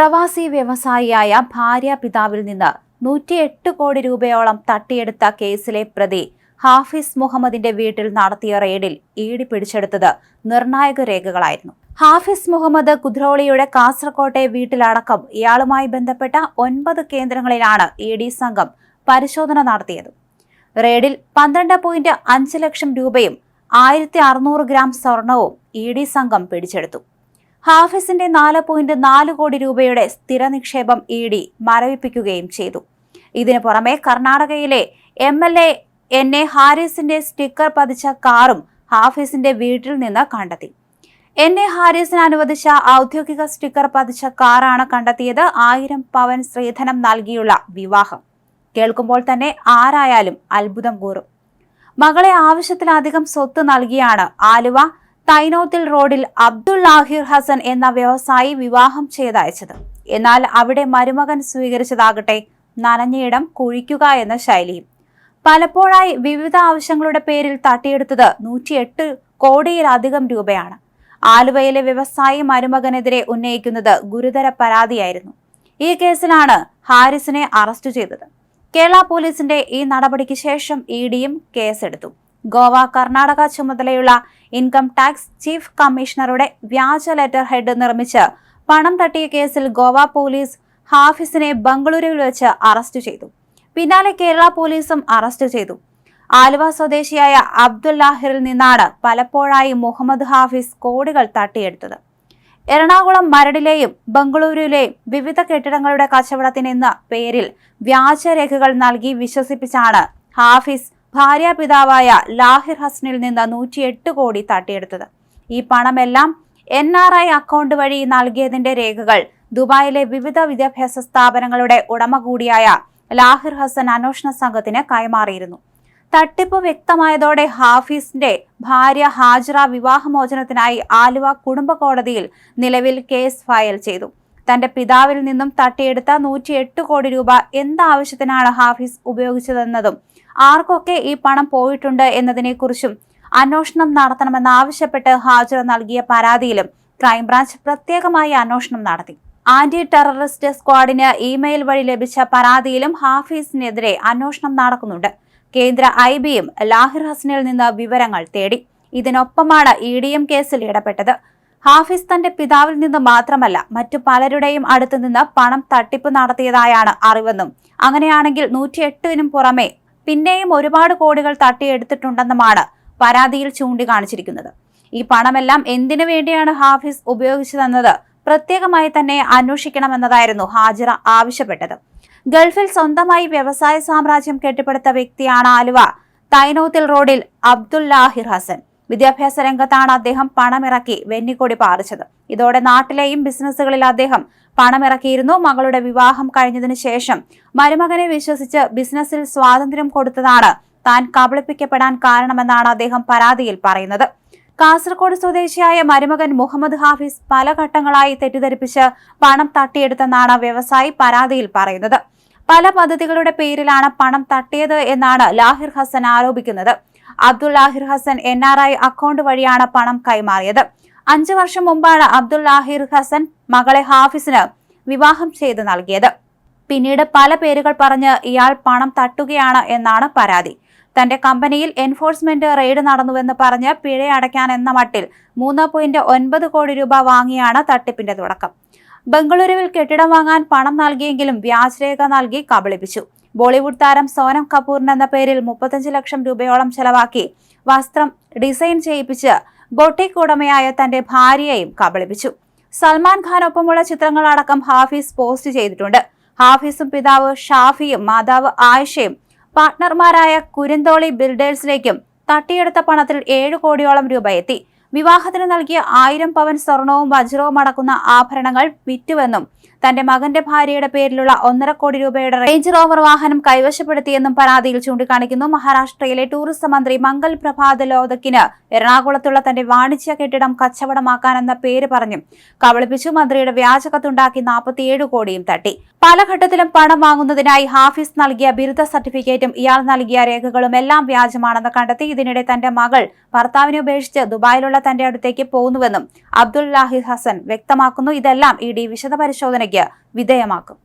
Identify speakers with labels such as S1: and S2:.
S1: പ്രവാസി വ്യവസായിയായ ഭാര്യ പിതാവിൽ നിന്ന് നൂറ്റിയെട്ട് കോടി രൂപയോളം തട്ടിയെടുത്ത കേസിലെ പ്രതി ഹാഫിസ് മുഹമ്മദിന്റെ വീട്ടിൽ നടത്തിയ റെയ്ഡിൽ ഈടി പിടിച്ചെടുത്തത് നിർണായക രേഖകളായിരുന്നു. ഹാഫിസ് മുഹമ്മദ് കുദ്രോളിയുടെ കാസർകോട്ടെ വീട്ടിലടക്കം ഇയാളുമായി ബന്ധപ്പെട്ട ഒൻപത് കേന്ദ്രങ്ങളിലാണ് ഇ ഡി സംഘം പരിശോധന നടത്തിയത്. റെയ്ഡിൽ പന്ത്രണ്ട് പോയിന്റ് അഞ്ച് ലക്ഷം രൂപയും ആയിരത്തി അറുന്നൂറ് ഗ്രാം സ്വർണവും ഇ ഡി സംഘം പിടിച്ചെടുത്തു. ഹാഫിസിന്റെ നാല് പോയിന്റ് നാല് കോടി രൂപയുടെ സ്ഥിര നിക്ഷേപം ഇ ഡി മരവിപ്പിക്കുകയും ചെയ്തു. ഇതിനു പുറമെ കർണാടകയിലെ M L A N A ഹാരിസിന്റെ sticker പതിച്ച കാറും ഹാഫിസിന്റെ വീട്ടിൽ നിന്ന് കണ്ടെത്തി. എൻ എ ഹാരിസിന് അനുവദിച്ച ഔദ്യോഗിക സ്റ്റിക്കർ പതിച്ച കാറാണ് കണ്ടെത്തിയത് ആയിരം പവൻ സ്ത്രീധനം നൽകിയുള്ള വിവാഹം. കേൾക്കുമ്പോൾ തന്നെ ആരായാലും അത്ഭുതം കൂറും. മകളെ ആവശ്യത്തിലധികം സ്വത്ത് നൽകിയാണ് ആലുവ തൈനോത്തിൽ റോഡിൽ അബ്ദുൾ ലാഹിർ ഹസൻ എന്ന വ്യവസായി വിവാഹം ചെയ്തയച്ചത്. എന്നാൽ അവിടെ മരുമകൻ സ്വീകരിച്ചതാകട്ടെ നനഞ്ഞയിടം കുഴിക്കുക എന്ന ശൈലിയും. പലപ്പോഴായി വിവിധ ആവശ്യങ്ങളുടെ പേരിൽ തട്ടിയെടുത്തത് നൂറ്റിയെട്ട് കോടിയിലധികം രൂപയാണ്. ആലുവയിലെ വ്യവസായി മരുമകനെതിരെ ഉന്നയിക്കുന്നത് ഗുരുതര പരാതിയായിരുന്നു. ഈ കേസിലാണ് ഹാരിസിനെ അറസ്റ്റ് ചെയ്തത്. കേരള പോലീസിന്റെ ഈ നടപടിക്ക് ശേഷം ഇ ഡിയും കേസെടുത്തു. ഗോവ കർണാടക ചുമതലയുള്ള ഇൻകം ടാക്സ് ചീഫ് കമ്മീഷണറുടെ വ്യാജ ലെറ്റർ ഹെഡ് നിർമ്മിച്ച് പണം തട്ടിയ കേസിൽ ഗോവ പോലീസ് ഹാഫിസിനെ ബംഗളൂരുവിൽ വെച്ച് അറസ്റ്റ് ചെയ്തു. പിന്നാലെ കേരള പോലീസും അറസ്റ്റ് ചെയ്തു. ആലുവ സ്വദേശിയായ അബ്ദുല്ലാഹിറിൽ നിന്നാണ് പലപ്പോഴായി മുഹമ്മദ് ഹാഫിസ് കോടികൾ തട്ടിയെടുത്തത്. എറണാകുളം മരടിലെയും ബംഗളൂരുവിലെയും വിവിധ കെട്ടിടങ്ങളുടെ കച്ചവടത്തിനെന്ന പേരിൽ വ്യാജരേഖകൾ നൽകി വിശ്വസിപ്പിച്ചാണ് ഹാഫിസ് ഭാര്യാപിതാവായ ലാഹിർ ഹസ്നിൽ നിന്ന് നൂറ്റിയെട്ട് കോടി തട്ടിയെടുത്തത്. ഈ പണമെല്ലാം എൻ ആർ ഐ അക്കൗണ്ട് വഴി നൽകിയതിന്റെ രേഖകൾ ദുബായിലെ വിവിധ വിദ്യാഭ്യാസ സ്ഥാപനങ്ങളുടെ ഉടമ കൂടിയായ ലാഹിർ ഹസൻ അന്വേഷണ സംഘത്തിന് കൈമാറിയിരുന്നു. തട്ടിപ്പ് വ്യക്തമായതോടെ ഹാഫീസിന്റെ ഭാര്യ ഹാജറ വിവാഹമോചനത്തിനായി ആലുവ കുടുംബ കോടതിയിൽ നിലവിൽ കേസ് ഫയൽ ചെയ്തു. തന്റെ പിതാവിൽ നിന്നും തട്ടിയെടുത്ത നൂറ്റിയെട്ട് കോടി രൂപ എന്താവശ്യത്തിനാണ് ഹാഫീസ് ഉപയോഗിച്ചതെന്നതും ആർക്കൊക്കെ ഈ പണം പോയിട്ടുണ്ട് എന്നതിനെക്കുറിച്ചും അന്വേഷണം നടത്തണമെന്നാവശ്യപ്പെട്ട് ഹാജർ നൽകിയ പരാതിയിലും ക്രൈംബ്രാഞ്ച് പ്രത്യേകമായി അന്വേഷണം നടത്തി. ആന്റി ടെററിസ്റ്റ് സ്ക്വാഡിന് ഇമെയിൽ വഴി ലഭിച്ച പരാതിയിലും ഹാഫീസിനെതിരെ അന്വേഷണം നടക്കുന്നുണ്ട്. കേന്ദ്ര ഐ ബിയും ലാഹിർ ഹസനിൽ നിന്ന് വിവരങ്ങൾ തേടി. ഇതിനൊപ്പമാണ് ഇ ഡി എം കേസിൽ ഇടപെട്ടത്. ഹാഫിസ് തന്റെ പിതാവിൽ നിന്ന് മാത്രമല്ല മറ്റു പലരുടെയും അടുത്തു നിന്ന് പണം തട്ടിപ്പ് നടത്തിയതായാണ് അറിവെന്നും അങ്ങനെയാണെങ്കിൽ നൂറ്റിയെട്ടിനും പുറമെ പിന്നെയും ഒരുപാട് കോടികൾ തട്ടിയെടുത്തിട്ടുണ്ടെന്നുമാണ് പരാതിയിൽ ചൂണ്ടിക്കാണിച്ചിരിക്കുന്നത്. ഈ പണമെല്ലാം എന്തിനു വേണ്ടിയാണ് ഹാഫിസ് ഉപയോഗിച്ചതെന്നത് പ്രത്യേകമായി തന്നെ അന്വേഷിക്കണമെന്നതായിരുന്നു ഹാജിറ ആവശ്യപ്പെട്ടത്. ഗൾഫിൽ സ്വന്തമായി വ്യവസായ സാമ്രാജ്യം കെട്ടിപ്പടുത്ത വ്യക്തിയാണ് ആലുവ. തൈനോത്തിൽ റോഡിൽ അബ്ദുല്ലാഹിർ ഹസൻ. വിദ്യാഭ്യാസ രംഗത്താണ് അദ്ദേഹം പണമിറക്കി വെന്നിക്കൊടി പാറിച്ചത്. ഇതോടെ നാട്ടിലെയും ബിസിനസ്സുകളിൽ അദ്ദേഹം പണമിറക്കിയിരുന്നു. മകളുടെ വിവാഹം കഴിഞ്ഞതിനു ശേഷം മരുമകനെ വിശ്വസിച്ച് ബിസിനസ്സിൽ സ്വാതന്ത്ര്യം കൊടുത്തതാണ് താൻ കബളിപ്പിക്കപ്പെടാൻ കാരണമെന്നാണ് അദ്ദേഹം പരാതിയിൽ പറയുന്നത്. കാസർഗോഡ് സ്വദേശിയായ മരുമകൻ മുഹമ്മദ് ഹാഫിസ് പല ഘട്ടങ്ങളായി തെറ്റിദ്ധരിപ്പിച്ച് പണം തട്ടിയെടുത്തെന്നാണ് വ്യവസായി പരാതിയിൽ പറയുന്നത്. പല പദ്ധതികളുടെ പേരിലാണ് പണം തട്ടിയത് എന്നാണ് ലാഹിർ ഹസൻ ആരോപിക്കുന്നത്. Abdul Lahir Hasan N R I account വഴിയാണ് പണം കൈമാറിയത്. അഞ്ചു വർഷം മുമ്പാണ് അബ്ദുൽ ലാഹിർ ഹസൻ മകളെ ഹാഫിസിന് വിവാഹം ചെയ്ത് നൽകിയത്. പിന്നീട് പല പേരുകൾ പറഞ്ഞ് ഇയാൾ പണം തട്ടുകയാണ് എന്നാണ് പരാതി. തന്റെ കമ്പനിയിൽ എൻഫോഴ്സ്മെന്റ് റെയ്ഡ് നടന്നുവെന്ന് പറഞ്ഞ് പിഴ അടയ്ക്കാൻ എന്ന മട്ടിൽ മൂന്ന് പോയിന്റ് ഒൻപത് കോടി രൂപ വാങ്ങിയാണ് തട്ടിപ്പിന്റെ തുടക്കം. ബംഗളൂരുവിൽ കെട്ടിടം വാങ്ങാൻ പണം നൽകിയെങ്കിലും വ്യാജരേഖ നൽകി കബളിപ്പിച്ചു. ബോളിവുഡ് താരം സോനം കപൂറിന് എന്ന പേരിൽ മുപ്പത്തഞ്ച് ലക്ഷം രൂപയോളം ചെലവാക്കി വസ്ത്രം ഡിസൈൻ ചെയ്യിപ്പിച്ച് ബൊട്ടിക് ഉടമയായ തന്റെ ഭാര്യയെയും കബളിപ്പിച്ചു. സൽമാൻ ഖാനൊപ്പമുള്ള ചിത്രങ്ങളടക്കം ഹാഫീസ് പോസ്റ്റ് ചെയ്തിട്ടുണ്ട്. ഹാഫീസും പിതാവ് ഷാഫിയും മാതാവ് ആയിഷയും പാർട്ട്ണർമാരായ കുരുന്തോളി ബിൽഡേഴ്സിലേക്കും തട്ടിയെടുത്ത പണത്തിൽ ഏഴ് കോടിയോളം രൂപ എത്തി. വിവാഹത്തിന് നൽകിയ ആയിരം പവൻ സ്വർണവും വജ്രവും അടക്കുന്ന ആഭരണങ്ങൾ വിറ്റുവെന്നും തന്റെ മകന്റെ ഭാര്യയുടെ പേരിലുള്ള ഒന്നര കോടി രൂപയുടെ റേഞ്ച് റോവർ വാഹനം കൈവശപ്പെടുത്തിയെന്നും പരാതിയിൽ ചൂണ്ടിക്കാണിക്കുന്നു. മഹാരാഷ്ട്രയിലെ ടൂറിസം മന്ത്രി മംഗൽ പ്രഭാത് ലോതക്കിന് എറണാകുളത്തുള്ള തന്റെ വാണിജ്യ കെട്ടിടം കച്ചവടമാക്കാനെന്ന പേര് പറഞ്ഞു. കബളിപ്പിച്ചു മന്ത്രിയുടെ വ്യാജകത്തുണ്ടാക്കി നാൽപ്പത്തിയേഴ് കോടിയും തട്ടി. പല ഘട്ടത്തിലും പണം വാങ്ങുന്നതിനായി ഹാഫിസ് നൽകിയ ബിരുദ സർട്ടിഫിക്കറ്റും ഇയാൾ നൽകിയ രേഖകളും എല്ലാം വ്യാജമാണെന്ന് കണ്ടെത്തി. ഇതിനിടെ തന്റെ മകൾ ഭർത്താവിനെ ഉപേക്ഷിച്ച് ദുബായിലുള്ള തന്റെ അടുത്തേക്ക് പോകുന്നുവെന്നും അബ്ദുൽ ലാഹിദ് ഹസൻ വ്യക്തമാക്കുന്നു. ഇതെല്ലാം ഇ ഡി വിശദ പരിശോധനയ്ക്ക് വിധേയമാക്കും